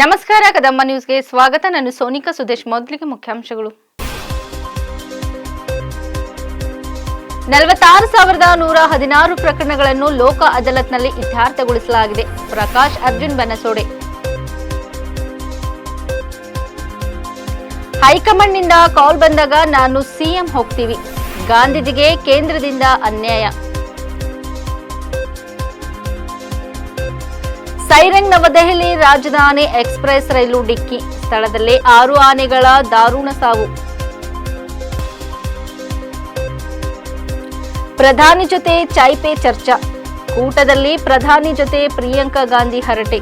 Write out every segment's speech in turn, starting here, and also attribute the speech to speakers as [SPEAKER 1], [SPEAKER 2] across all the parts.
[SPEAKER 1] ನಮಸ್ಕಾರ, ಕದಂಬ ನ್ಯೂಸ್ಗೆ ಸ್ವಾಗತ. ನಾನು ಸೋನಿಕಾ ಸುದೇಶ್. ಮೊದಲಿಗೆ ಮುಖ್ಯಾಂಶಗಳು. ನಲವತ್ತಾರು ಸಾವಿರದ ನೂರ ಹದಿನಾರು ಪ್ರಕರಣಗಳನ್ನು ಲೋಕ ಅದಾಲತ್ನಲ್ಲಿ ಇತ್ಯಾರ್ಥಗೊಳಿಸಲಾಗಿದೆ. ಪ್ರಕಾಶ್ ಅರ್ಜುನ್ ಬನಸೋಡೆ ಹೈಕಮಾಂಡ್ನಿಂದ ಕಾಲ್ ಬಂದಾಗ ನಾನು ಸಿಎಂ ಹೋಗ್ತೀವಿ. ಗಾಂಧೀಜಿಗೆ ಕೇಂದ್ರದಿಂದ ಅನ್ಯಾಯ. ಸೈರಂಗ್ ನವದೆಹಲಿ ರಾಜಧಾನಿ ಎಕ್ಸ್ಪ್ರೆಸ್ ರೈಲು ಡಿಕ್ಕಿ ಸ್ಥಳದಲ್ಲೇ ಆರು ಆನೆಗಳ ದಾರುಣ ಸಾವು. ಪ್ರಧಾನಿ ಜೊತೆ ಚೈಪೆ ಚರ್ಚಾ. ಕೂಟದಲ್ಲಿ ಪ್ರಧಾನಿ ಜೊತೆ ಪ್ರಿಯಾಂಕಾ ಗಾಂಧಿ ಹರಟೆ.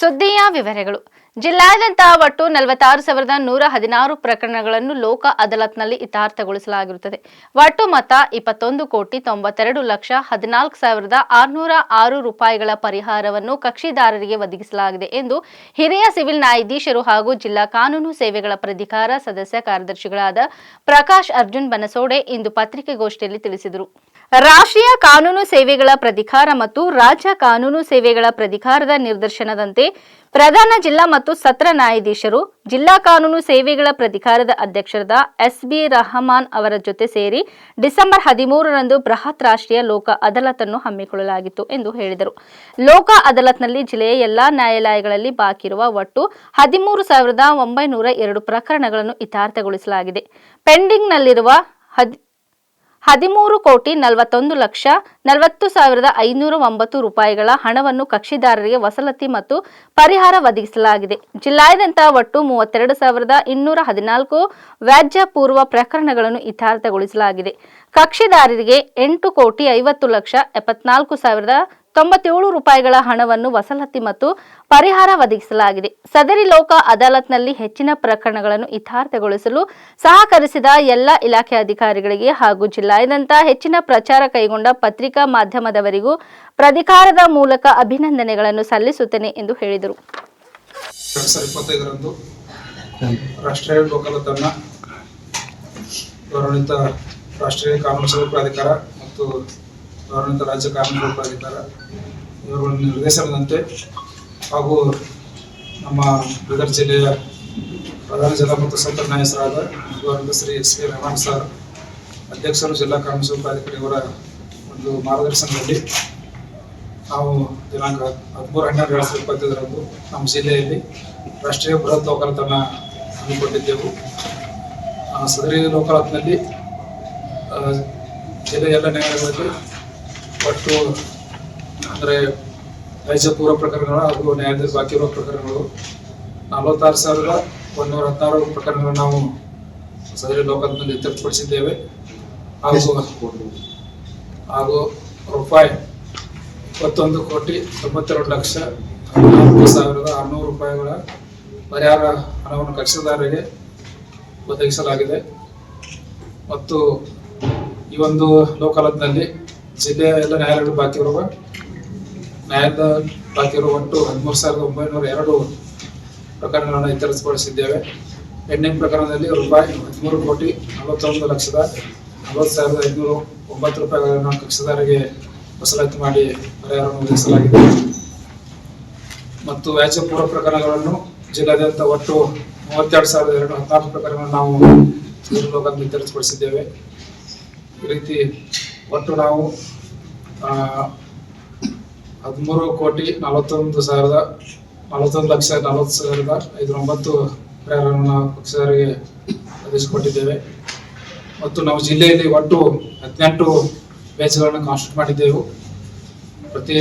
[SPEAKER 1] ಸುದ್ದಿಯ ವಿವರಗಳು. ಜಿಲ್ಲಾದ್ಯಂತ ಒಟ್ಟು ನಲವತ್ತಾರು ಸಾವಿರದ ನೂರ ಹದಿನಾರು ಪ್ರಕರಣಗಳನ್ನು ಲೋಕ ಅದಾಲತ್ನಲ್ಲಿ ಇತ್ಯರ್ಥಗೊಳಿಸಲಾಗಿರುತ್ತದೆ. ಒಟ್ಟು ಮತ ಇಪ್ಪತ್ತೊಂದು ಕೋಟಿ ತೊಂಬತ್ತೆರಡು ಲಕ್ಷ ಹದಿನಾಲ್ಕು ಸಾವಿರದ ಆರುನೂರ ಆರು ರೂಪಾಯಿಗಳ ಪರಿಹಾರವನ್ನು ಕಕ್ಷಿದಾರರಿಗೆ ಒದಗಿಸಲಾಗಿದೆ ಎಂದು ಹಿರಿಯ ಸಿವಿಲ್ ನ್ಯಾಯಾಧೀಶರು ಹಾಗೂ ಜಿಲ್ಲಾ ಕಾನೂನು ಸೇವೆಗಳ ಪ್ರಾಧಿಕಾರ ಸದಸ್ಯ ಕಾರ್ಯದರ್ಶಿಗಳಾದ ಪ್ರಕಾಶ್ ಅರ್ಜುನ್ ಬನಸೋಡೆ ಇಂದು ಪತ್ರಿಕೆಗೋಷ್ಠಿಯಲ್ಲಿ ತಿಳಿಸಿದರು. ರಾಷ್ಟ್ರೀಯ ಕಾನೂನು ಸೇವೆಗಳ ಪ್ರಾಧಿಕಾರ ಮತ್ತು ರಾಜ್ಯ ಕಾನೂನು ಸೇವೆಗಳ ಪ್ರಾಧಿಕಾರದ ನಿರ್ದೇಶನದಂತೆ ಪ್ರಧಾನ ಜಿಲ್ಲಾ ಮತ್ತು ಸತ್ರ ನ್ಯಾಯಾಧೀಶರು, ಜಿಲ್ಲಾ ಕಾನೂನು ಸೇವೆಗಳ ಪ್ರಾಧಿಕಾರದ ಅಧ್ಯಕ್ಷರಾದ ಎಸ್ ಬಿ ರಹಮಾನ್ ಅವರ ಜೊತೆ ಸೇರಿ ಡಿಸೆಂಬರ್ ಹದಿಮೂರರಂದು ಬೃಹತ್ ರಾಷ್ಟ್ರೀಯ ಲೋಕ ಅದಾಲತನ್ನು ಹಮ್ಮಿಕೊಳ್ಳಲಾಗಿತ್ತು ಎಂದು ಹೇಳಿದರು. ಲೋಕ ಅದಾಲತ್ನಲ್ಲಿ ಜಿಲ್ಲೆಯ ಎಲ್ಲಾ ನ್ಯಾಯಾಲಯಗಳಲ್ಲಿ ಬಾಕಿರುವ ಒಟ್ಟು ಹದಿಮೂರು ಸಾವಿರದ ಒಂಬೈನೂರ ಎರಡು ಪ್ರಕರಣಗಳನ್ನು ಇತ್ಯರ್ಥಗೊಳಿಸಲಾಗಿದೆ ಪೆಂಡಿಂಗ್ನಲ್ಲಿರುವ ಹದ್ ಹದಿಮೂರು ಕೋಟಿ ನಲವತ್ತೊಂದು ಲಕ್ಷ ನಲವತ್ತು ಸಾವಿರದ ಐನೂರ ಒಂಬತ್ತು ರೂಪಾಯಿಗಳ ಹಣವನ್ನು ಕಕ್ಷಿದಾರರಿಗೆ ವಸಲತಿ ಮತ್ತು ಪರಿಹಾರ ಒದಗಿಸಲಾಗಿದೆ. ಜಿಲ್ಲಾದ್ಯಂತ ಒಟ್ಟು ಮೂವತ್ತೆರಡು ಸಾವಿರದ ಇನ್ನೂರ ಹದಿನಾಲ್ಕು ವ್ಯಾಜ್ಯ ಪೂರ್ವ ಪ್ರಕರಣಗಳನ್ನು ಇತ್ಯರ್ಥಗೊಳಿಸಲಾಗಿದೆ ಕಕ್ಷಿದಾರರಿಗೆ ಎಂಟು ಕೋಟಿ ಐವತ್ತು ಲಕ್ಷ ಎಪ್ಪತ್ನಾಲ್ಕು ಸಾವಿರದ ತೊಂಬತ್ತೇಳು ರೂಪಾಯಿಗಳ ಹಣವನ್ನು ವಸಲತ್ತಿ ಮತ್ತು ಪರಿಹಾರ ಒದಗಿಸಲಾಗಿದೆ. ಸದರಿ ಲೋಕ ಅದಾಲತ್ನಲ್ಲಿ ಹೆಚ್ಚಿನ ಪ್ರಕರಣಗಳನ್ನು ಇತ್ಯರ್ಥಗೊಳಿಸಲು ಸಹಕರಿಸಿದ ಎಲ್ಲ ಇಲಾಖೆ ಅಧಿಕಾರಿಗಳಿಗೆ ಹಾಗೂ ಜಿಲ್ಲಾದ್ಯಂತ ಹೆಚ್ಚಿನ ಪ್ರಚಾರ ಕೈಗೊಂಡ ಪತ್ರಿಕಾ ಮಾಧ್ಯಮದವರಿಗೂ ಪ್ರಾಧಿಕಾರದ ಮೂಲಕ ಅಭಿನಂದನೆಗಳನ್ನು ಸಲ್ಲಿಸುತ್ತೇನೆ ಎಂದು ಹೇಳಿದರು.
[SPEAKER 2] ರಾಷ್ಟ್ರೀಯ ರಾಷ್ಟ್ರೀಯ ಕಾನೂನು ಸೇವಾ ಪ್ರಾಧಿಕಾರ ಮತ್ತು ಗೌರವಾನ್ವಿತ ರಾಜ್ಯ ಕಾನೂನು ಸೇವಾ ಪ್ರಾಧಿಕಾರ ಇವರ ನಿರ್ದೇಶನದಂತೆ ಹಾಗೂ ನಮ್ಮ ಬೀದರ್ ಜಿಲ್ಲೆಯ ಪ್ರಧಾನ ಜಿಲ್ಲಾ ಮತ್ತು ಸತ್ರ ನ್ಯಾಯಾಧೀಶರಾದ ಗೌರವಾನ್ವಿತ Shri S K Rehman sir, ಅಧ್ಯಕ್ಷರು ಜಿಲ್ಲಾ ಕಾರ್ಮಿಕ ಪ್ರಾಧಿಕಾರಿ ಒಂದು ಮಾರ್ಗದರ್ಶನದಲ್ಲಿ ನಾವು ದಿನಾಂಕ ಹದಿಮೂರು ಹನ್ನೆರಡು ಎರಡು ಸಾವಿರದ ಇಪ್ಪತ್ತೈದರಂದು ನಮ್ಮ ಜಿಲ್ಲೆಯಲ್ಲಿ ರಾಷ್ಟ್ರೀಯ ಬೃಹತ್ ಲೋಕಾಯುಕ್ತನ ಹಮ್ಮಿಕೊಂಡಿದ್ದೆವು. ಸದರಿ ಲೋಕಾಲತ್ನಲ್ಲಿ ಜಿಲ್ಲೆಯ ಎಲ್ಲ ನ್ಯಾಯಾಲಯಗಳಲ್ಲಿ ಒಟ್ಟು ಅಂದರೆ ನೈಜ ಪೂರ್ವ ಪ್ರಕರಣಗಳು ಹಾಗೂ ನ್ಯಾಯಾಲಯದ ಬಾಕಿ ಇರುವ ಪ್ರಕರಣಗಳು ನಲವತ್ತಾರು ಸಾವಿರದ ಒಂದೂರ ಹದಿನಾರು ಪ್ರಕರಣಗಳನ್ನು ನಾವು ಸದರಿ ಲೋಕದಲ್ಲಿ ಇತ್ಯರ್ಥಪಡಿಸಿದ್ದೇವೆ ಹಾಗೂ ಹಾಗೂ ರೂಪಾಯಿ ಇಪ್ಪತ್ತೊಂದು ಕೋಟಿ ತೊಂಬತ್ತೆರಡು ಲಕ್ಷ ಹದಿನಾಲ್ಕು ಸಾವಿರದ ಆರುನೂರು ರೂಪಾಯಿಗಳ ಪರಿಹಾರ ಹಣವನ್ನು ಕಕ್ಷದಾರರಿಗೆ ಒದಗಿಸಲಾಗಿದೆ. ಮತ್ತು ಈ ಒಂದು ಲೋಕಾಲತ್ನಲ್ಲಿ ಜಿಲ್ಲೆಯ ಎಲ್ಲ ನ್ಯಾಯಾಲಯಗಳು ಬಾಕಿ ಇರುವ. ನ್ಯಾಯಾಲಯದ ಬಾಕಿ ಇರುವ ಒಟ್ಟು ಹದಿಮೂರು ಸಾವಿರದ ಒಂಬೈನೂರ ಎರಡು ಪ್ರಕರಣಗಳನ್ನು ಇತ್ಯರ್ಥಗೊಳಿಸಿದ್ದೇವೆ. ಪೆಂಡಿಂಗ್ ಪ್ರಕರಣದಲ್ಲಿ ರೂಪಾಯಿ ಹದಿಮೂರು ಕೋಟಿ ನಲವತ್ತೊಂದು ಲಕ್ಷದ ನಲವತ್ತು ಸಾವಿರದ ಐದುನೂರು ಒಂಬತ್ತು ರೂಪಾಯಿಗಳನ್ನು ಕಕ್ಷದಾರರಿಗೆ ವಸೂಲಾತಿ ಮಾಡಿ ಪರಿಹಾರವನ್ನು ಒದಗಿಸಲಾಗಿದೆ. ಮತ್ತು ವ್ಯಾಜ್ಯ ಪೂರ್ವ ಪ್ರಕರಣಗಳನ್ನು ಜಿಲ್ಲಾದ್ಯಂತ ಒಟ್ಟು ಮೂವತ್ತೆರಡು ಸಾವಿರದ ಎರಡು ಹದಿನಾಲ್ಕು ಪ್ರಕರಣಗಳನ್ನು ನಾವು ಇತ್ಯರ್ಥಗೊಳಿಸಿದ್ದೇವೆ. ಈ ರೀತಿ ಒಟ್ಟು ನಾವು ಹದಿಮೂರು ಕೋಟಿ ನಲವತ್ತೊಂದು ಸಾವಿರದ, ನಲವತ್ತೊಂದು ಲಕ್ಷ ನಲವತ್ತು ಸಾವಿರದ ಐದರೊಂಬತ್ತು ಒಂಬತ್ತು ನಾವು ಪಕ್ಷದವರಿಗೆ ಒದಗಿಸಿಕೊಟ್ಟಿದ್ದೇವೆ. ಮತ್ತು ನಾವು ಜಿಲ್ಲೆಯಲ್ಲಿ ಒಟ್ಟು ಹದಿನೆಂಟು ಬೇಚ್ಗಳನ್ನು ಕಾನ್ಸ್ಟಿಟ್ಯೂಟ್ ಮಾಡಿದ್ದೆವು. ಪ್ರತಿ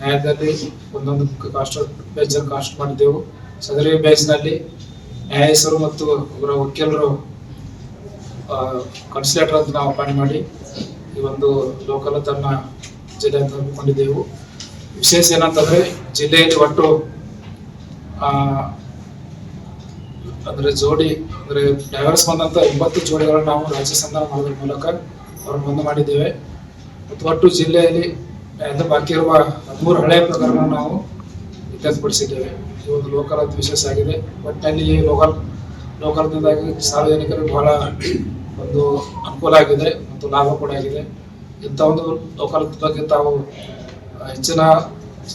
[SPEAKER 2] ನ್ಯಾಯದಲ್ಲಿ ಒಂದೊಂದು ಕಾಸ್ಟ್ ಬೇಚ್ ಕಾಸ್ಟ್ ಮಾಡಿದ್ದೆವು. ಸದರಿ ಬೇಚ್ನಲ್ಲಿ ನ್ಯಾಯಾಧೀಶರು ಮತ್ತು ಅವರ ವಕೀಲರು ಕನ್ಸಿಲೇಟರ್ ಅಂತ ನಾವು ಅಪಾಯಿಂಟ್ ಮಾಡಿ ಈ ಒಂದು ಲೋಕಾಲತನ್ನ ಜಿಲ್ಲೆ ಅಂತ ಅಂದ್ಕೊಂಡಿದ್ದೆವು. ವಿಶೇಷ ಏನಂತಂದ್ರೆ, ಜಿಲ್ಲೆಯಲ್ಲಿ ಒಟ್ಟು ಅಂದ್ರೆ ಜೋಡಿ, ಅಂದ್ರೆ ಡೈವರ್ಸ್ ಬಂದಂತ ಒಂಬತ್ತು ಜೋಡಿಗಳನ್ನು ನಾವು ರಾಜ್ಯ ಸಂಧಾನ ಮಾಡೋದ್ರ ಮೂಲಕ ಅವ್ರನ್ನ ಮುಂದೆ ಮಾಡಿದ್ದೇವೆ. ಮತ್ತು ಒಟ್ಟು ಜಿಲ್ಲೆಯಲ್ಲಿ, ಅಂದ್ರೆ ಬಾಕಿ ಇರುವ ಹದಿಮೂರು ಹಳೆಯ ಪ್ರಕರಣ ನಾವು ಇತ್ಯರ್ಥಪಡಿಸಿದ್ದೇವೆ. ಈ ಒಂದು ಲೋಕಲ್ ವಿಶೇಷ ಆಗಿದೆ. ಒಟ್ಟಿನಲ್ಲಿ ಲೋಕಲ್ ಲೋಕಲ್ದಿಂದಾಗಿ ಸಾರ್ವಜನಿಕರು ಬಹಳ ಒಂದು ಅನುಕೂಲ ಆಗಿದೆ ಮತ್ತು ಲಾಭ ಕೂಡ ಆಗಿದೆ. ಇಂಥ ಒಂದು ಲೋಕಾಲತ್ ಬಗ್ಗೆ ತಾವು ಹೆಚ್ಚಿನ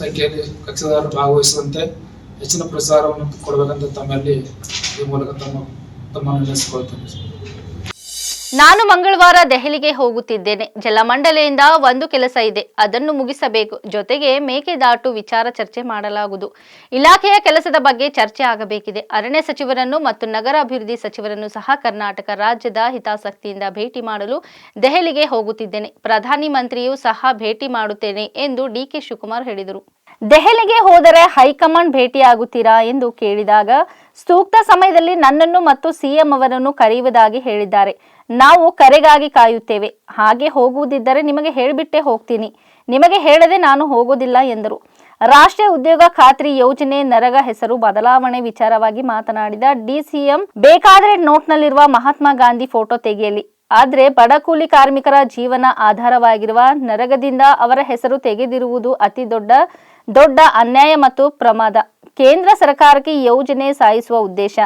[SPEAKER 2] ಸಂಖ್ಯೆಯಲ್ಲಿ ಕಕ್ಷದಾರರು ಭಾಗವಹಿಸುವಂತೆ ಹೆಚ್ಚಿನ ಪ್ರಸಾರವನ್ನು ಕೊಡಬೇಕಂತ ತಮ್ಮಲ್ಲಿ ಈ ಮೂಲಕ ತಮ್ಮ ತಮ್ಮನ್ನು ನೆನೆಸಿಕೊಳ್ತೇನೆ
[SPEAKER 1] ನಾನು ಮಂಗಳವಾರ ದೆಹಲಿಗೆ ಹೋಗುತ್ತಿದ್ದೇನೆ. ಜಲಮಂಡಳಿಯಿಂದ ಒಂದು ಕೆಲಸ ಇದೆ. ಅದನ್ನು ಮುಗಿಸಬೇಕು. ಜೊತೆಗೆ ಮೇಕೆದಾಟು ವಿಚಾರ ಚರ್ಚೆ ಮಾಡಲಾಗುವುದು. ಇಲಾಖೆಯ ಕೆಲಸದ ಬಗ್ಗೆ ಚರ್ಚೆ ಆಗಬೇಕಿದೆ. ಅರಣ್ಯ ಸಚಿವರನ್ನು ಮತ್ತು ನಗರ ಅಭಿವೃದ್ಧಿ ಸಚಿವರನ್ನು ಸಹ ಕರ್ನಾಟಕ ರಾಜ್ಯದ ಹಿತಾಸಕ್ತಿಯಿಂದ ಭೇಟಿ ಮಾಡಲು ದೆಹಲಿಗೆ ಹೋಗುತ್ತಿದ್ದೇನೆ. ಪ್ರಧಾನಿ ಮಂತ್ರಿಯೂ ಸಹ ಭೇಟಿ ಮಾಡುತ್ತೇನೆ ಎಂದು ಡಿಕೆ ಶಿವಕುಮಾರ್ ಹೇಳಿದರು. ದೆಹಲಿಗೆ ಹೋದರೆ ಹೈಕಮಾಂಡ್ ಭೇಟಿಯಾಗುತ್ತೀರಾ ಎಂದು ಕೇಳಿದಾಗ, ಸೂಕ್ತ ಸಮಯದಲ್ಲಿ ನನ್ನನ್ನು ಮತ್ತು ಸಿಎಂ ಅವರನ್ನು ಕರೆಯುವುದಾಗಿ ಹೇಳಿದ್ದಾರೆ. ನಾವು ಕರೆಗಾಗಿ ಕಾಯುತ್ತೇವೆ. ಹಾಗೆ ಹೋಗುವುದಿದ್ದರೆ ನಿಮಗೆ ಹೇಳಿಬಿಟ್ಟೇ ಹೋಗ್ತೀನಿ. ನಿಮಗೆ ಹೇಳದೆ ನಾನು ಹೋಗೋದಿಲ್ಲ ಎಂದರು. ರಾಷ್ಟ್ರೀಯ ಉದ್ಯೋಗ ಖಾತ್ರಿ ಯೋಜನೆ ನರಗ ಹೆಸರು ಬದಲಾವಣೆ ವಿಚಾರವಾಗಿ ಮಾತನಾಡಿದ ಡಿಸಿಎಂ, ಬೇಕಾದ್ರೆ ನೋಟ್ನಲ್ಲಿರುವ ಮಹಾತ್ಮ ಗಾಂಧಿ ಫೋಟೋ ತೆಗೆಯಲಿ. ಆದರೆ ಬಡ ಕೂಲಿ ಕಾರ್ಮಿಕರ ಜೀವನ ಆಧಾರವಾಗಿರುವ ನರಗದಿಂದ ಅವರ ಹೆಸರು ತೆಗೆದಿರುವುದು ಅತಿ ದೊಡ್ಡ ದೊಡ್ಡ ಅನ್ಯಾಯ ಮತ್ತು ಪ್ರಮಾದ. ಕೇಂದ್ರ ಸರ್ಕಾರಕ್ಕೆ ಯೋಜನೆ ಸಾಯಿಸುವ ಉದ್ದೇಶ.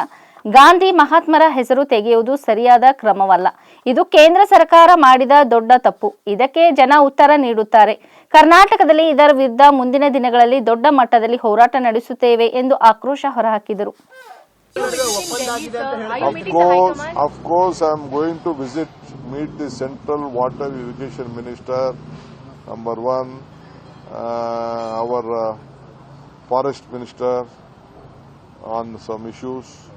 [SPEAKER 1] ಗಾಂಧಿ ಮಹಾತ್ಮರ ಹೆಸರು ತೆಗೆಯುವುದು ಸರಿಯಾದ ಕ್ರಮವಲ್ಲ. ಇದು ಕೇಂದ್ರ ಸರ್ಕಾರ ಮಾಡಿದ ದೊಡ್ಡ ತಪ್ಪು. ಇದಕ್ಕೆ ಜನ ಉತ್ತರ ನೀಡುತ್ತಾರೆ. ಕರ್ನಾಟಕದಲ್ಲಿ ಇದರ ವಿರುದ್ಧ ಮುಂದಿನ ದಿನಗಳಲ್ಲಿ ದೊಡ್ಡ ಮಟ್ಟದಲ್ಲಿ ಹೋರಾಟ ನಡೆಸುತ್ತೇವೆ ಎಂದು ಆಕ್ರೋಶ ಹೊರಹಾಕಿದರು.
[SPEAKER 3] Of course, of course, I going to to visit, meet central water Water Irrigation Minister, number one, uh, our uh, Forest Minister on some issues.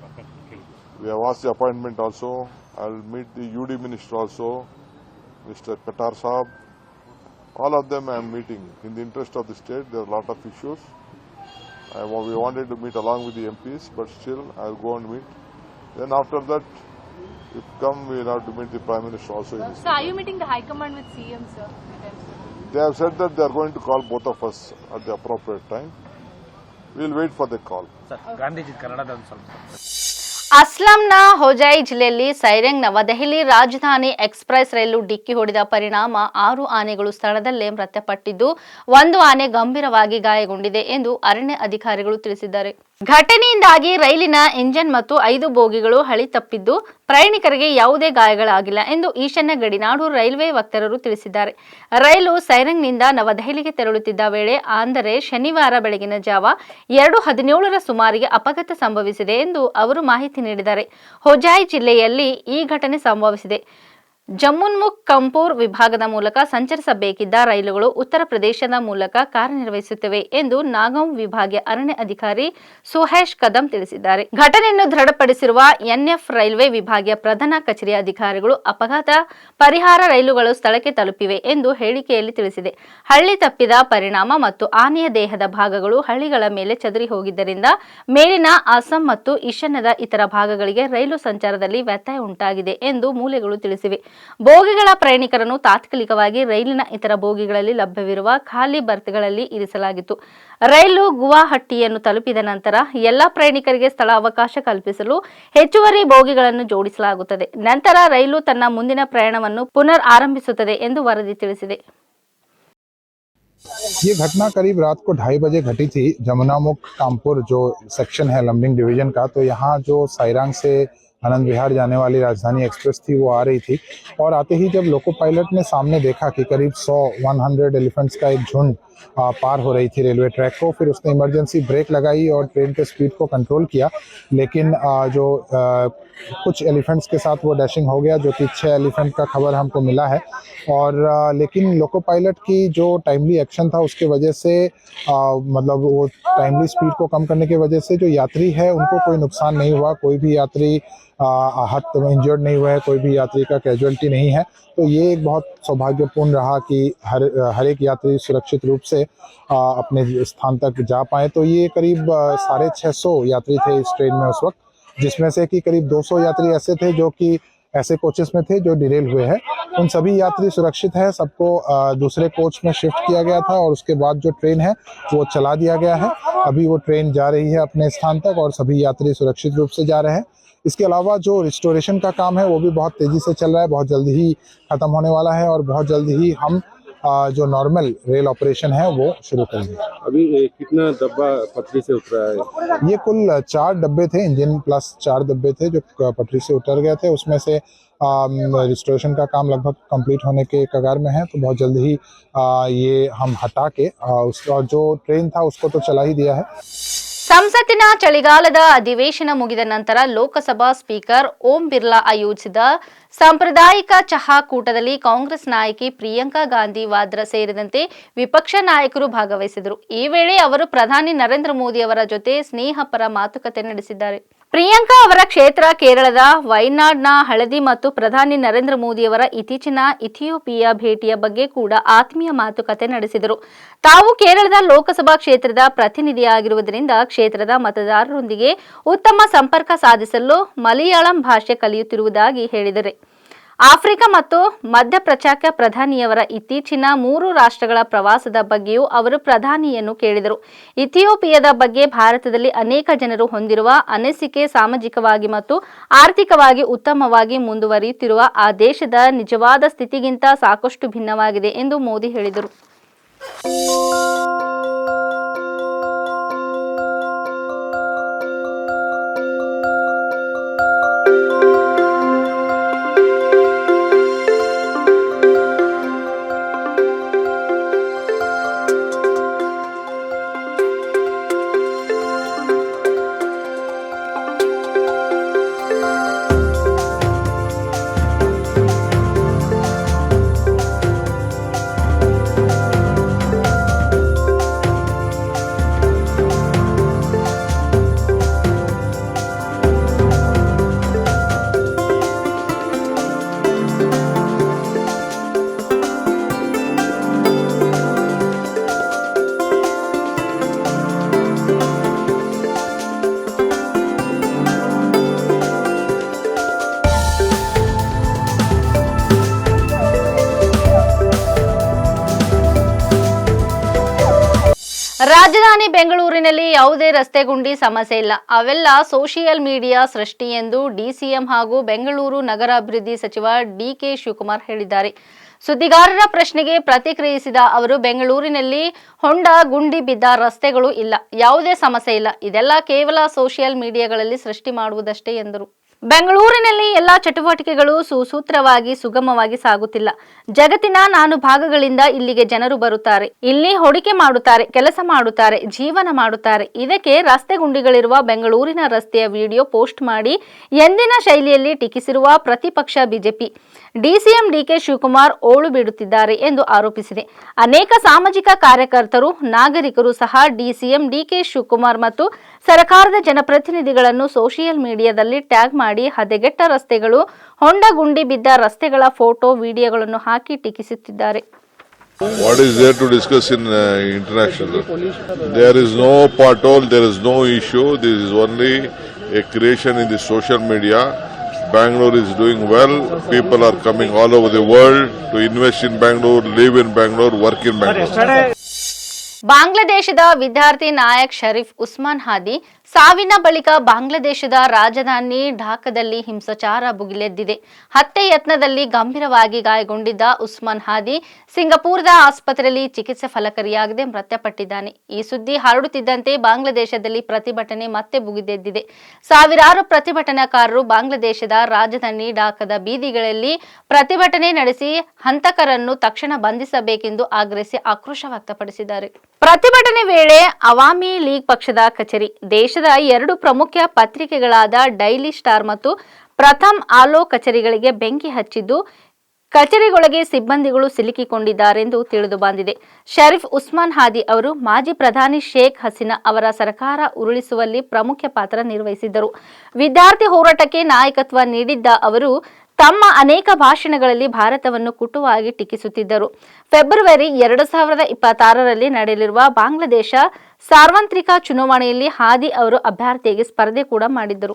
[SPEAKER 3] We have asked the appointment also. I'll meet the UD minister also, Mr. Qatar Saab. All of them I am meeting. In the interest of the state, there are a lot of issues. I, we wanted to meet along with the MPs, but still I'll go and meet. Then after that, if come, we'll have to meet the Prime Minister also. Sir,
[SPEAKER 4] so are you meeting the High Command with CM, sir?
[SPEAKER 3] They have said that they are going to call both of us at the appropriate time. We'll wait for the call.
[SPEAKER 5] Sir, Gandhiji Kannada
[SPEAKER 1] ಅಸ್ಲಾಂನ ಹೊಜಾಯಿ ಜಿಲ್ಲೆಯಲ್ಲಿ ಸೈರೆಂಗ್ ನವದೆಹಲಿ ರಾಜಧಾನಿ express ರೈಲು ಡಿಕ್ಕಿ ಹೊಡೆದ ಪರಿಣಾಮ ಆರು ಆನೆಗಳು ಸ್ಥಳದಲ್ಲೇ ಮೃತಪಟ್ಟಿದ್ದು, ಒಂದು ಆನೆ ಗಂಭೀರವಾಗಿ ಗಾಯಗೊಂಡಿದೆ ಎಂದು ಅರಣ್ಯ ಅಧಿಕಾರಿಗಳು ತಿಳಿಸಿದ್ದಾರೆ. ಘಟನೆಯಿಂದಾಗಿ ರೈಲಿನ ಇಂಜಿನ್ ಮತ್ತು ಐದು ಬೋಗಿಗಳು ಹಳಿ ತಪ್ಪಿದ್ದು, ಪ್ರಯಾಣಿಕರಿಗೆ ಯಾವುದೇ ಗಾಯಗಳಾಗಿಲ್ಲ ಎಂದು ಈಶಾನ್ಯ ಗಡಿನಾಡು ರೈಲ್ವೆ ವಕ್ತಾರರು ತಿಳಿಸಿದ್ದಾರೆ. ರೈಲು ಸೈರಂಗ್ನಿಂದ ನವದೆಹಲಿಗೆ ತೆರಳುತ್ತಿದ್ದ ವೇಳೆ, ಅಂದರೆ ಶನಿವಾರ ಬೆಳಗಿನ ಜಾವ ಎರಡು ಹದಿನೇಳರ ಸುಮಾರಿಗೆ ಅಪಘಾತ ಸಂಭವಿಸಿದೆ ಎಂದು ಅವರು ಮಾಹಿತಿ ನೀಡಿದ್ದಾರೆ. ಹೊಜಾಯ್ ಜಿಲ್ಲೆಯಲ್ಲಿ ಈ ಘಟನೆ ಸಂಭವಿಸಿದೆ. ಜಮ್ಮುನ್ಮುಖ್ ಕಂಪೂರ್ ವಿಭಾಗದ ಮೂಲಕ ಸಂಚರಿಸಬೇಕಿದ್ದ ರೈಲುಗಳು ಉತ್ತರ ಪ್ರದೇಶದ ಮೂಲಕ ಕಾರ್ಯನಿರ್ವಹಿಸುತ್ತವೆ ಎಂದು ನಾಗಂ ವಿಭಾಗೀಯ ಅರಣ್ಯ ಅಧಿಕಾರಿ ಸುಹೇಶ್ ಕದಂ ತಿಳಿಸಿದ್ದಾರೆ. ಘಟನೆಯನ್ನು ದೃಢಪಡಿಸಿರುವ ಎನ್ಎಫ್ ರೈಲ್ವೆ ವಿಭಾಗೀಯ ಪ್ರಧಾನ ಕಚೇರಿಯ ಅಧಿಕಾರಿಗಳು ಅಪಘಾತ ಪರಿಹಾರ ರೈಲುಗಳು ಸ್ಥಳಕ್ಕೆ ತಲುಪಿವೆ ಎಂದು ಹೇಳಿಕೆಯಲ್ಲಿ ತಿಳಿಸಿದೆ. ಹಳ್ಳಿ ತಪ್ಪಿದ ಪರಿಣಾಮ ಮತ್ತು ಆನೆಯ ದೇಹದ ಭಾಗಗಳು ಹಳ್ಳಿಗಳ ಮೇಲೆ ಚದುರಿ ಹೋಗಿದ್ದರಿಂದ ಮೇಲಿನ ಅಸ್ಸಾಂ ಮತ್ತು ಈಶಾನ್ಯದ ಇತರ ಭಾಗಗಳಿಗೆ ರೈಲು ಸಂಚಾರದಲ್ಲಿ ವ್ಯತ್ಯಯ ಉಂಟಾಗಿದೆ ಎಂದು ಮೂಲಗಳು ತಿಳಿಸಿವೆ. ಬೋಗಿಗಳ ಪ್ರಯಾಣಿಕರನ್ನು ತಾತ್ಕಾಲಿಕವಾಗಿ ರೈಲಿನ ಇತರ ಬೋಗಿಗಳಲ್ಲಿ ಲಭ್ಯವಿರುವ ಖಾಲಿ ಬರ್ತ್ಗಳಲ್ಲಿ ಇರಿಸಲಾಗಿತ್ತು ರೈಲು ಗುವಾಹಟ್ಟಿಯನ್ನು ತಲುಪಿದ ನಂತರ ಎಲ್ಲಾ ಪ್ರಯಾಣಿಕರಿಗೆ ಸ್ಥಳಾವಕಾಶ ಕಲ್ಪಿಸಲು ಹೆಚ್ಚುವರಿ ಬೋಗಿಗಳನ್ನು ಜೋಡಿಸಲಾಗುತ್ತದೆ ನಂತರ ರೈಲು ತನ್ನ ಮುಂದಿನ ಪ್ರಯಾಣವನ್ನು ಪುನರ್ ಆರಂಭಿಸುತ್ತದೆ ಎಂದು ವರದಿ ತಿಳಿಸಿದೆ
[SPEAKER 6] ये घटना करीब रात को ढाई बजे घटी थी जमुनामुख कामपुर जो सेक्शन है लंबिंग डिवीजन का तो यहाँ जो साइरांग से आनंद विहार जाने वाली राजधानी एक्सप्रेस थी, वो आ रही थी। और आते ही जब लोको पायलट ने सामने देखा कि करीब 100 100 एलिफेंट्स का एक झुंड पार हो रही थी रेलवे ट्रैक को, फिर उसने इमरजेंसी ब्रेक लगाई और ट्रेन के स्पीड को कंट्रोल किया। लेकिन जो कुछ एलिफेंट्स के साथ वो डैशिंग हो गया, जो कि छः एलिफेंट का खबर हमको मिला है। और लेकिन लोको पायलट की जो टाइमली एक्शन था, उसके वजह से मतलब वो टाइमली स्पीड को कम करने की वजह से जो यात्री है, उनको कोई नुकसान नहीं हुआ। कोई भी यात्री आहत इंजर्ड नहीं हुआ है कोई भी यात्री का कैजुअलिटी नहीं है। तो ये एक बहुत सौभाग्यपूर्ण रहा कि हर हर एक यात्री सुरक्षित रूप से आ, अपने स्थान तक जा पाए। तो ये करीब साढ़े छः सौ यात्री थे इस ट्रेन में उस वक्त जिसमें से कि करीब 200 यात्री ऐसे थे जो कि ऐसे कोचेस में थे जो डिरेल हुए हैं। उन सभी यात्री सुरक्षित है सबको दूसरे कोच में शिफ्ट किया गया था और उसके बाद जो ट्रेन है वो चला दिया गया है। अभी वो ट्रेन जा रही है अपने स्थान तक और सभी यात्री सुरक्षित रूप से जा रहे हैं। इसके अलावा जो रिस्टोरेशन का काम है वो भी बहुत तेज़ी से चल रहा है बहुत जल्दी ही खत्म होने वाला है और बहुत जल्दी ही हम जो नॉर्मल रेल ऑपरेशन है वो शुरू करेंगे।
[SPEAKER 7] अभी कितना डब्बा पटरी से उतरा है?
[SPEAKER 6] ये कुल चार डब्बे थे इंजन प्लस चार डब्बे थे जो पटरी से उतर गए थे। उसमें से रिस्टोरेशन का काम लगभग कंप्लीट होने के कगार में है तो बहुत जल्द ही आ, ये हम हटा के आ, उसका जो ट्रेन था उसको तो चला ही दिया है।
[SPEAKER 1] ಸಂಸತ್ತಿನ ಚಳಿಗಾಲದ ಅಧಿವೇಶನ ಮುಗಿದ ನಂತರ ಲೋಕಸಭಾ ಸ್ಪೀಕರ್ ಓಂ ಬಿರ್ಲಾ ಆಯೋಜಿಸಿದ ಸಾಂಪ್ರದಾಯಿಕ ಚಹಾ ಕೂಟದಲ್ಲಿ ಕಾಂಗ್ರೆಸ್ ನಾಯಕಿ ಪ್ರಿಯಾಂಕಾ ಗಾಂಧಿ ವಾದ್ರಾ ಸೇರಿದಂತೆ ವಿಪಕ್ಷ ನಾಯಕರು ಭಾಗವಹಿಸಿದರು. ಈ ವೇಳೆ ಅವರು ಪ್ರಧಾನಿ ನರೇಂದ್ರ ಮೋದಿ ಅವರ ಜೊತೆ ಸ್ನೇಹಪರ ಮಾತುಕತೆ ನಡೆಸಿದ್ದಾರೆ. ಪ್ರಿಯಾಂಕಾ ಅವರ ಕ್ಷೇತ್ರ ಕೇರಳದ ವೈನಾಡ್ನ ಹಳದಿ ಮತ್ತು ಪ್ರಧಾನಿ ನರೇಂದ್ರ ಮೋದಿಯವರ ಇತ್ತೀಚಿನ ಇಥಿಯೋಪಿಯಾ ಭೇಟಿಯ ಬಗ್ಗೆ ಕೂಡ ಆತ್ಮೀಯ ಮಾತುಕತೆ ನಡೆಸಿದರು. ತಾವು ಕೇರಳದ ಲೋಕಸಭಾ ಕ್ಷೇತ್ರದ ಪ್ರತಿನಿಧಿಯಾಗಿರುವುದರಿಂದ ಕ್ಷೇತ್ರದ ಮತದಾರರೊಂದಿಗೆ ಉತ್ತಮ ಸಂಪರ್ಕ ಸಾಧಿಸಲು ಮಲಯಾಳಂ ಭಾಷೆ ಕಲಿಯುತ್ತಿರುವುದಾಗಿ ಹೇಳಿದರು ಆಫ್ರಿಕಾ ಮತ್ತು ಮಧ್ಯಪ್ರಚಾಕ ಪ್ರಧಾನಿಯವರ ಇತ್ತೀಚಿನ ಮೂರು ರಾಷ್ಟ್ರಗಳ ಪ್ರವಾಸದ ಬಗ್ಗೆಯೂ ಅವರು ಪ್ರಧಾನಿಯನ್ನು ಕೇಳಿದರು. ಇಥಿಯೋಪಿಯಾದ ಬಗ್ಗೆ ಭಾರತದಲ್ಲಿ ಅನೇಕ ಜನರು ಹೊಂದಿರುವ ಅನಿಸಿಕೆ ಸಾಮಾಜಿಕವಾಗಿ ಮತ್ತು ಆರ್ಥಿಕವಾಗಿ ಉತ್ತಮವಾಗಿ ಮುಂದುವರಿಯುತ್ತಿರುವ ಆ ದೇಶದ ನಿಜವಾದ ಸ್ಥಿತಿಗಿಂತ ಸಾಕಷ್ಟು ಭಿನ್ನವಾಗಿದೆ ಎಂದು ಮೋದಿ ಹೇಳಿದರು. ರಾಜಧಾನಿ ಬೆಂಗಳೂರಿನಲ್ಲಿ ಯಾವುದೇ ರಸ್ತೆ ಗುಂಡಿ ಸಮಸ್ಯೆ ಇಲ್ಲ. ಅವೆಲ್ಲ ಸೋಷಿಯಲ್ ಮೀಡಿಯಾ ಸೃಷ್ಟಿ ಎಂದು ಡಿಸಿಎಂ ಹಾಗೂ ಬೆಂಗಳೂರು ನಗರಾಭಿವೃದ್ಧಿ ಸಚಿವ ಡಿಕೆ ಶಿವಕುಮಾರ್ ಹೇಳಿದ್ದಾರೆ. ಸುದ್ದಿಗಾರರ ಪ್ರಶ್ನೆಗೆ ಪ್ರತಿಕ್ರಿಯಿಸಿದ ಅವರು, ಬೆಂಗಳೂರಿನಲ್ಲಿ ಹೊಂಡ ಗುಂಡಿ ಬಿದ್ದ ರಸ್ತೆಗಳು ಇಲ್ಲ. ಯಾವುದೇ ಸಮಸ್ಯೆ ಇಲ್ಲ. ಇದೆಲ್ಲ ಕೇವಲ ಸೋಷಿಯಲ್ ಮೀಡಿಯಾಗಳಲ್ಲಿ ಸೃಷ್ಟಿ ಮಾಡುವುದಷ್ಟೇ ಎಂದರು. ಬೆಂಗಳೂರಿನಲ್ಲಿ ಎಲ್ಲಾ ಚಟುವಟಿಕೆಗಳು ಸುಸೂತ್ರವಾಗಿ, ಸುಗಮವಾಗಿ ಸಾಗುತ್ತಿಲ್ಲ. ಜಗತ್ತಿನ ನಾನು ಭಾಗಗಳಿಂದ ಇಲ್ಲಿಗೆ ಜನರು ಬರುತ್ತಾರೆ. ಇಲ್ಲಿ ಹೂಡಿಕೆ ಮಾಡುತ್ತಾರೆ, ಕೆಲಸ ಮಾಡುತ್ತಾರೆ, ಜೀವನ ಮಾಡುತ್ತಾರೆ. ಇದಕ್ಕೆ ರಸ್ತೆ ಗುಂಡಿಗಳಿರುವ ಬೆಂಗಳೂರಿನ ರಸ್ತೆಯ ವಿಡಿಯೋ ಪೋಸ್ಟ್ ಮಾಡಿ ಎಂದಿನ ಶೈಲಿಯಲ್ಲಿ ಟೀಕಿಸಿರುವ ಪ್ರತಿಪಕ್ಷ ಬಿಜೆಪಿ. ಡಿಸಿಎಂ ಡಿಕೆ ಶಿವಕುಮಾರ್ ಓಳು ಬಿಡುತ್ತಿದ್ದಾರೆ ಎಂದು ಆರೋಪಿಸಿದೆ. ಅನೇಕ ಸಾಮಾಜಿಕ ಕಾರ್ಯಕರ್ತರು, ನಾಗರಿಕರು ಸಹ ಡಿಸಿಎಂ ಡಿಕೆ ಶಿವಕುಮಾರ್ ಮತ್ತು ಸರ್ಕಾರದ ಜನಪ್ರತಿನಿಧಿಗಳನ್ನು ಸೋಷಿಯಲ್ ಮೀಡಿಯಾದಲ್ಲಿ ಟ್ಯಾಗ್ ಮಾಡಿ ಹದಗೆಟ್ಟ ರಸ್ತೆಗಳು ಹೊಂಡ ಗುಂಡಿ ಬಿದ್ದ ರಸ್ತೆಗಳ ಫೋಟೋ ವಿಡಿಯೋಗಳನ್ನು ಹಾಕಿ ಟೀಕಿಸುತ್ತಿದ್ದಾರೆ
[SPEAKER 3] What is there to discuss in uh, international? There is no pothole, there is no issue. This is only a creation in the social media. Bangalore is doing well. People are coming all over the world to invest in Bangalore, live in Bangalore, work in Bangalore.
[SPEAKER 1] ಬಾಂಗ್ಲಾದೇಶದ ವಿದ್ಯಾರ್ಥಿ ನಾಯಕ್ ಶರೀಫ್ ಉಸ್ಮಾನ್ ಹಾದಿ ಸಾವಿನ ಬಳಿಕ ಬಾಂಗ್ಲಾದೇಶದ ರಾಜಧಾನಿ ಢಾಕಾದಲ್ಲಿ ಹಿಂಸಾಚಾರ ಭುಗಿಲೆದ್ದಿದೆ. ಹತ್ಯೆ ಯತ್ನದಲ್ಲಿ ಗಂಭೀರವಾಗಿ ಗಾಯಗೊಂಡಿದ್ದ ಉಸ್ಮಾನ್ ಹಾದಿ ಸಿಂಗಾಪುರದ ಆಸ್ಪತ್ರೆಯಲ್ಲಿ ಚಿಕಿತ್ಸೆ ಫಲಕಾರಿಯಾಗದೆ ಮೃತಪಟ್ಟಿದ್ದಾನೆ. ಈ ಸುದ್ದಿ ಹರಡುತ್ತಿದ್ದಂತೆ ಬಾಂಗ್ಲಾದೇಶದಲ್ಲಿ ಪ್ರತಿಭಟನೆ ಮತ್ತೆ ಭುಗಿದೆದ್ದಿದೆ. ಸಾವಿರಾರು ಪ್ರತಿಭಟನಾಕಾರರು ಬಾಂಗ್ಲಾದೇಶದ ರಾಜಧಾನಿ ಢಾಕಾದ ಬೀದಿಗಳಲ್ಲಿ ಪ್ರತಿಭಟನೆ ನಡೆಸಿ ಹಂತಕರನ್ನು ತಕ್ಷಣ ಬಂಧಿಸಬೇಕೆಂದು ಆಗ್ರಹಿಸಿ ಆಕ್ರೋಶ ವ್ಯಕ್ತಪಡಿಸಿದ್ದಾರೆ. ಪ್ರತಿಭಟನೆ ವೇಳೆ ಅವಾಮಿ ಲೀಗ್ ಪಕ್ಷದ ಕಚೇರಿ. ದೇಶದ ಎರಡು ಪ್ರಮುಖ ಪತ್ರಿಕೆಗಳಾದ ಡೈಲಿ ಸ್ಟಾರ್ ಮತ್ತು ಪ್ರಥಮ್ ಆಲೋ ಕಚೇರಿಗಳಿಗೆ ಬೆಂಕಿ ಹಚ್ಚಿದ್ದು ಕಚೇರಿಗೊಳಗೆ ಸಿಬ್ಬಂದಿಗಳು ಸಿಲುಕಿಕೊಂಡಿದ್ದಾರೆಂದು ತಿಳಿದು ಬಂದಿದೆ. ಶರೀಫ್ ಉಸ್ಮಾನ್ ಹಾದಿ ಅವರು ಮಾಜಿ ಪ್ರಧಾನಿ ಶೇಖ್ ಹಸೀನಾ ಅವರ ಸರ್ಕಾರ ಉರುಳಿಸುವಲ್ಲಿ ಪ್ರಮುಖ ಪಾತ್ರ ನಿರ್ವಹಿಸಿದ್ದರು. ವಿದ್ಯಾರ್ಥಿ ಹೋರಾಟಕ್ಕೆ ನಾಯಕತ್ವ ನೀಡಿದ್ದ ಅವರು ತಮ್ಮ ಅನೇಕ ಭಾಷಣಗಳಲ್ಲಿ ಭಾರತವನ್ನು ಕುಟುವಾಗಿ ಟೀಕಿಸುತ್ತಿದ್ದರು. ಫೆಬ್ರವರಿ ಎರಡು ಸಾವಿರದ ಇಪ್ಪತ್ತಾರರಲ್ಲಿ ನಡೆಯಲಿರುವ ಬಾಂಗ್ಲಾದೇಶ ಸಾರ್ವತ್ರಿಕ ಚುನಾವಣೆಯಲ್ಲಿ ಹಾದಿ ಅವರು ಅಭ್ಯರ್ಥಿಯಾಗಿ ಸ್ಪರ್ಧೆ ಕೂಡ ಮಾಡಿದ್ದರು.